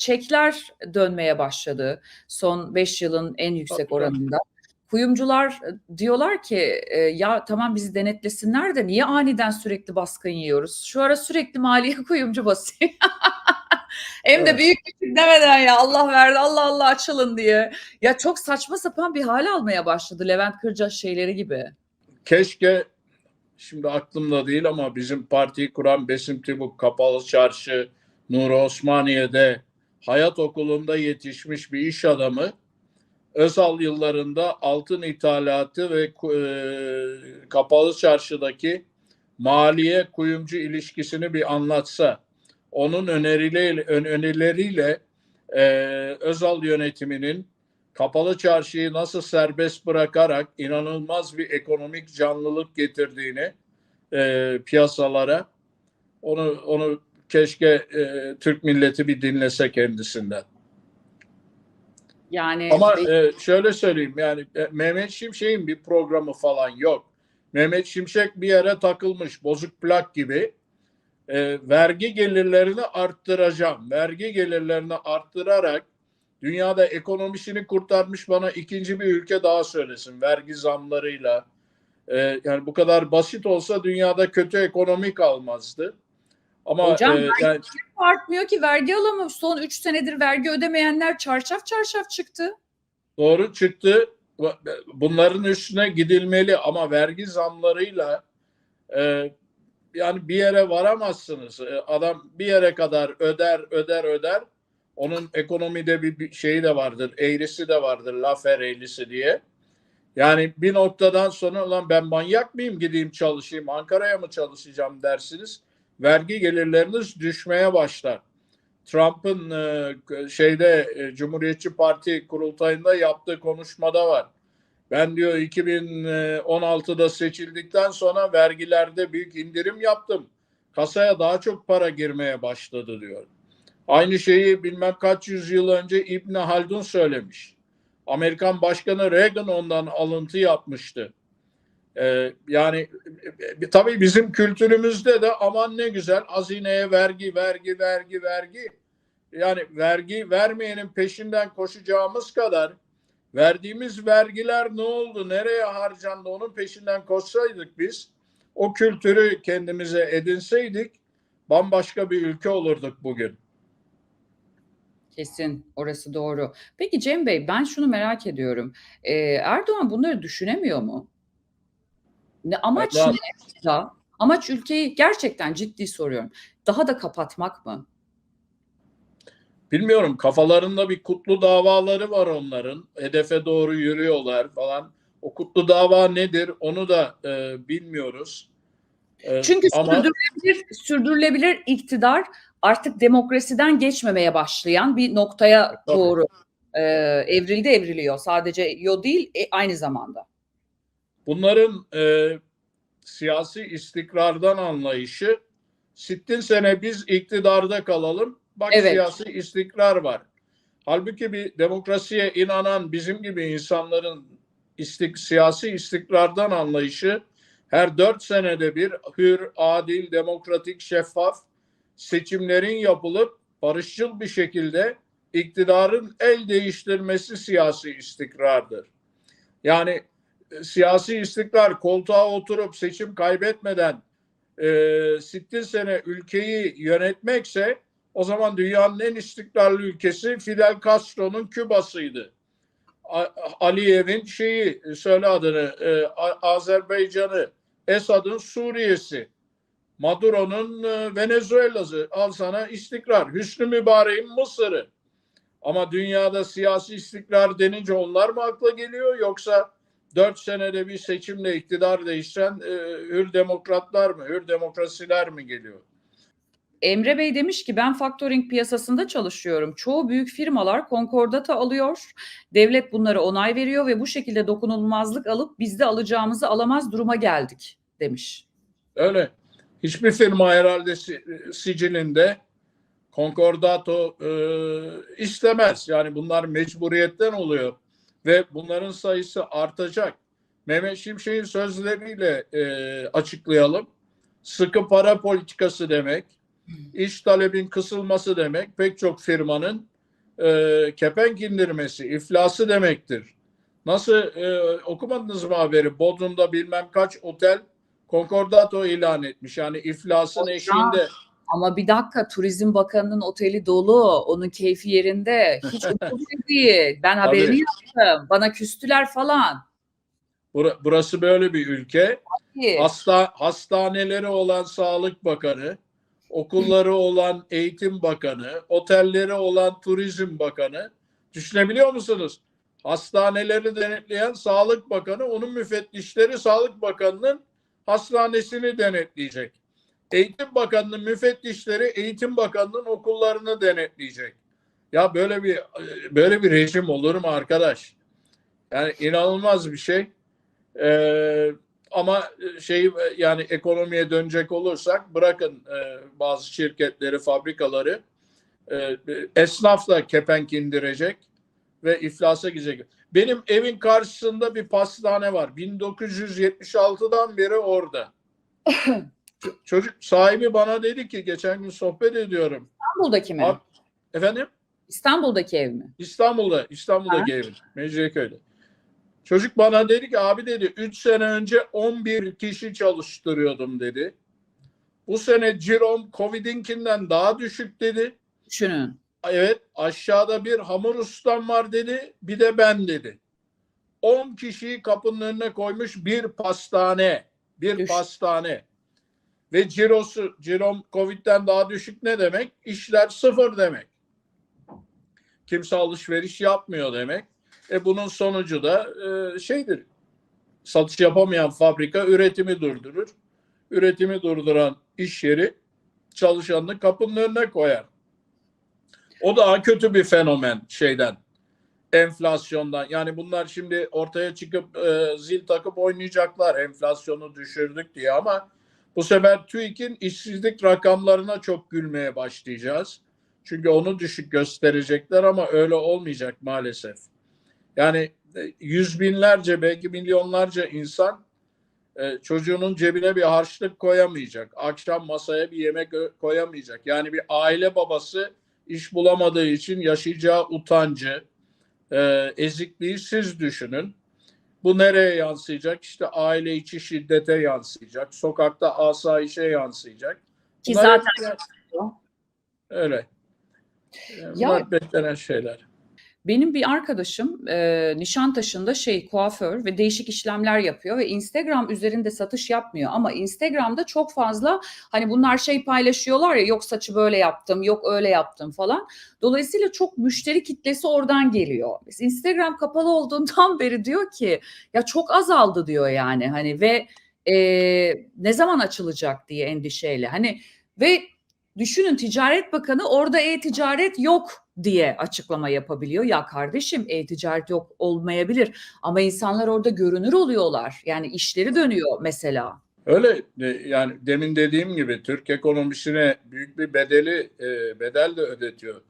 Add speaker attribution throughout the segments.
Speaker 1: çekler dönmeye başladı son 5 yılın en yüksek oranında. Kuyumcular e, diyorlar ki e, ya tamam bizi denetlesinler de niye aniden sürekli baskın yiyoruz? Şu ara sürekli maliye kuyumcu basıyor. Hem de
Speaker 2: Evet.
Speaker 1: büyük küçük demeden ya Allah verdi Allah Allah açılın diye. Ya çok saçma sapan bir hal almaya başladı Levent Kırca şeyleri gibi.
Speaker 2: Keşke şimdi aklımda değil ama bizim partiyi kuran Besim Tibuk Kapalı Çarşı Nuri Osmaniye'de hayat okulunda yetişmiş bir iş adamı Özal yıllarında altın ithalatı ve e, kapalı çarşıdaki maliye kuyumcu ilişkisini bir anlatsa onun önerileri, ön- önerileriyle e, Özal yönetiminin kapalı çarşıyı nasıl serbest bırakarak inanılmaz bir ekonomik canlılık getirdiğini e, piyasalara onu onu keşke e, Türk milleti bir dinlese kendisinden.
Speaker 1: Yani
Speaker 2: Ama e, şöyle söyleyeyim yani e, Mehmet Şimşek'in bir programı falan yok. Mehmet Şimşek bir yere takılmış bozuk plak gibi. E, vergi gelirlerini arttıracağım. Vergi gelirlerini arttırarak dünyada ekonomisini kurtarmış bana ikinci bir ülke daha söylesin. Vergi zamlarıyla. E, yani bu kadar basit olsa dünyada kötü ekonomi kalmazdı. Ama
Speaker 1: Hocam,
Speaker 2: e, yani
Speaker 1: artmıyor ki vergi alamıyor. Son 3 senedir vergi ödemeyenler çarşaf çarşaf çıktı.
Speaker 2: Doğru çıktı. Bunların üstüne gidilmeli ama vergi zamlarıyla e, yani bir yere varamazsınız. E, adam bir yere kadar öder, öder, öder. Onun ekonomide bir, şeyi de vardır, eğrisi de vardır, lafer eğrisi diye. Yani bir noktadan sonra ulan ben manyak mıyım gideyim çalışayım, Ankara'ya mı çalışacağım dersiniz. Vergi gelirleriniz düşmeye başlar. Trump'ın e, şeyde e, Cumhuriyetçi Parti kurultayında yaptığı konuşmada var. Ben diyor 2016'da seçildikten sonra vergilerde büyük indirim yaptım. Kasaya daha çok para girmeye başladı diyor. Aynı şeyi bilmem kaç yüzyıl önce İbn Haldun söylemiş. Amerikan Başkanı Reagan ondan alıntı yapmıştı. Ee, yani e, tabii bizim kültürümüzde de aman ne güzel hazineye vergi, vergi, vergi, vergi. Yani vergi vermeyenin peşinden koşacağımız kadar verdiğimiz vergiler ne oldu, nereye harcandı onun peşinden koşsaydık biz, o kültürü kendimize edinseydik bambaşka bir ülke olurduk bugün.
Speaker 1: Kesin orası doğru. Peki Cem Bey ben şunu merak ediyorum. Ee, Erdoğan bunları düşünemiyor mu? Ne amaç
Speaker 2: Erdoğan-
Speaker 1: ne? Amaç ülkeyi gerçekten ciddi soruyorum. Daha da kapatmak mı?
Speaker 2: Bilmiyorum kafalarında bir kutlu davaları var onların. Hedefe doğru yürüyorlar falan. O kutlu dava nedir onu da e, bilmiyoruz. E,
Speaker 1: Çünkü
Speaker 2: ama
Speaker 1: sürdürülebilir, sürdürülebilir iktidar artık demokrasiden geçmemeye başlayan bir noktaya
Speaker 2: Tabii.
Speaker 1: doğru e, evrildi evriliyor. Sadece yo değil e, aynı zamanda.
Speaker 2: Bunların e, siyasi istikrardan anlayışı sittin sene biz iktidarda kalalım. Bak
Speaker 1: Evet.
Speaker 2: siyasi istikrar var. Halbuki bir demokrasiye inanan bizim gibi insanların istik, siyasi istikrardan anlayışı her dört senede bir hür, adil, demokratik, şeffaf seçimlerin yapılıp barışçıl bir şekilde iktidarın el değiştirmesi siyasi istikrardır. Yani siyasi istikrar koltuğa oturup seçim kaybetmeden e, sittin sene ülkeyi yönetmekse o zaman dünyanın en istikrarlı ülkesi Fidel Castro'nun Küba'sıydı. Aliyev'in şeyi söyle adını e, Azerbaycan'ı, Esad'ın Suriye'si, Maduro'nun e, Venezuela'sı al sana istikrar. Hüsnü Mübarek'in Mısır'ı. Ama dünyada siyasi istikrar denince onlar mı akla geliyor yoksa dört senede bir seçimle iktidar değişen e, hür demokratlar mı, hür demokrasiler mi geliyor?
Speaker 1: Emre Bey demiş ki ben factoring piyasasında çalışıyorum. Çoğu büyük firmalar konkordata alıyor. Devlet bunları onay veriyor ve bu şekilde dokunulmazlık alıp biz de alacağımızı alamaz duruma geldik demiş.
Speaker 2: Öyle. Hiçbir firma herhalde si- sicilinde konkordato e, istemez. Yani bunlar mecburiyetten oluyor ve bunların sayısı artacak. Mehmet Şimşek'in sözleriyle e, açıklayalım. Sıkı para politikası demek, iş talebin kısılması demek pek çok firmanın e, kepenk indirmesi, iflası demektir. Nasıl e, okumadınız mı haberi? Bodrum'da bilmem kaç otel konkordato ilan etmiş. Yani iflasın eşiğinde.
Speaker 1: Ama bir dakika Turizm Bakanı'nın oteli dolu. Onun keyfi yerinde. Hiç umurumda değil. Ben haberini yaptım. Bana küstüler falan.
Speaker 2: Bura- Burası böyle bir ülke. Hasta hastaneleri olan Sağlık Bakanı, okulları olan Eğitim Bakanı, otelleri olan Turizm Bakanı. Düşünebiliyor musunuz? Hastaneleri denetleyen Sağlık Bakanı, onun müfettişleri Sağlık Bakanı'nın hastanesini denetleyecek. Eğitim Bakanı'nın müfettişleri Eğitim Bakanı'nın okullarını denetleyecek. Ya böyle bir böyle bir rejim olur mu arkadaş? Yani inanılmaz bir şey. Ee, ama şey yani ekonomiye dönecek olursak bırakın e, bazı şirketleri, fabrikaları e, esnaf da kepenk indirecek ve iflasa girecek. Benim evin karşısında bir pastane var. 1976'dan beri orada. Çocuk sahibi bana dedi ki geçen gün sohbet ediyorum.
Speaker 1: İstanbul'daki mi?
Speaker 2: Efendim?
Speaker 1: İstanbul'daki ev mi?
Speaker 2: İstanbul'da, İstanbul'daki evim. Mecidiyeköy'de. Çocuk bana dedi ki abi dedi 3 sene önce 11 kişi çalıştırıyordum dedi. Bu sene cirom Covid'inkinden daha düşük dedi.
Speaker 1: Düşünün.
Speaker 2: Evet aşağıda bir hamur ustam var dedi. Bir de ben dedi. 10 kişiyi kapının önüne koymuş bir pastane. Bir
Speaker 1: Düş.
Speaker 2: pastane. Ve cirosu, cirom Covid'den daha düşük ne demek? İşler sıfır demek. Kimse alışveriş yapmıyor demek. E bunun sonucu da e, şeydir. Satış yapamayan fabrika üretimi durdurur. Üretimi durduran iş yeri çalışanını kapının önüne koyar. O daha kötü bir fenomen şeyden. Enflasyondan. Yani bunlar şimdi ortaya çıkıp e, zil takıp oynayacaklar enflasyonu düşürdük diye ama bu sefer TÜİK'in işsizlik rakamlarına çok gülmeye başlayacağız. Çünkü onu düşük gösterecekler ama öyle olmayacak maalesef. Yani e, yüz binlerce belki milyonlarca insan e, çocuğunun cebine bir harçlık koyamayacak. Akşam masaya bir yemek ö- koyamayacak. Yani bir aile babası iş bulamadığı için yaşayacağı utancı, e, ezikliği siz düşünün. Bu nereye yansıyacak? İşte aile içi şiddete yansıyacak. Sokakta asayişe yansıyacak.
Speaker 1: Ki
Speaker 2: Bunlar
Speaker 1: zaten
Speaker 2: öyle.
Speaker 1: Ya-
Speaker 2: Bunlar beklenen şeyler.
Speaker 1: Benim bir arkadaşım e, Nişantaşı'nda şey kuaför ve değişik işlemler yapıyor ve Instagram üzerinde satış yapmıyor ama Instagram'da çok fazla hani bunlar şey paylaşıyorlar ya yok saçı böyle yaptım yok öyle yaptım falan. Dolayısıyla çok müşteri kitlesi oradan geliyor. Instagram kapalı olduğundan beri diyor ki ya çok azaldı diyor yani hani ve e, ne zaman açılacak diye endişeyle hani ve düşünün Ticaret Bakanı orada e-ticaret yok diye açıklama yapabiliyor. Ya kardeşim e-ticaret yok olmayabilir ama insanlar orada görünür oluyorlar. Yani işleri dönüyor mesela.
Speaker 2: Öyle e, yani demin dediğim gibi Türk ekonomisine büyük bir bedeli e, bedel de ödetiyor.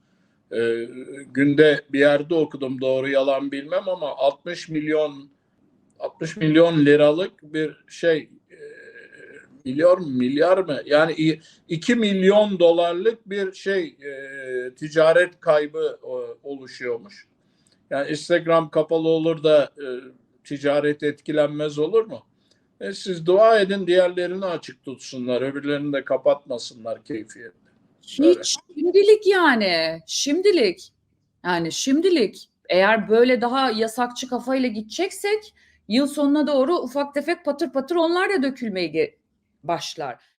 Speaker 2: E, günde bir yerde okudum doğru yalan bilmem ama 60 milyon 60 milyon liralık bir şey milyar mı milyar mı yani i- 2 milyon dolarlık bir şey e, ticaret kaybı o, oluşuyormuş. Yani Instagram kapalı olur da e, ticaret etkilenmez olur mu? E siz dua edin diğerlerini açık tutsunlar. Öbürlerini de kapatmasınlar keyfiyetle. Öyle.
Speaker 1: Hiç şimdilik yani şimdilik yani şimdilik eğer böyle daha yasakçı kafayla gideceksek yıl sonuna doğru ufak tefek patır patır onlar da dökülmeye ge- başlar.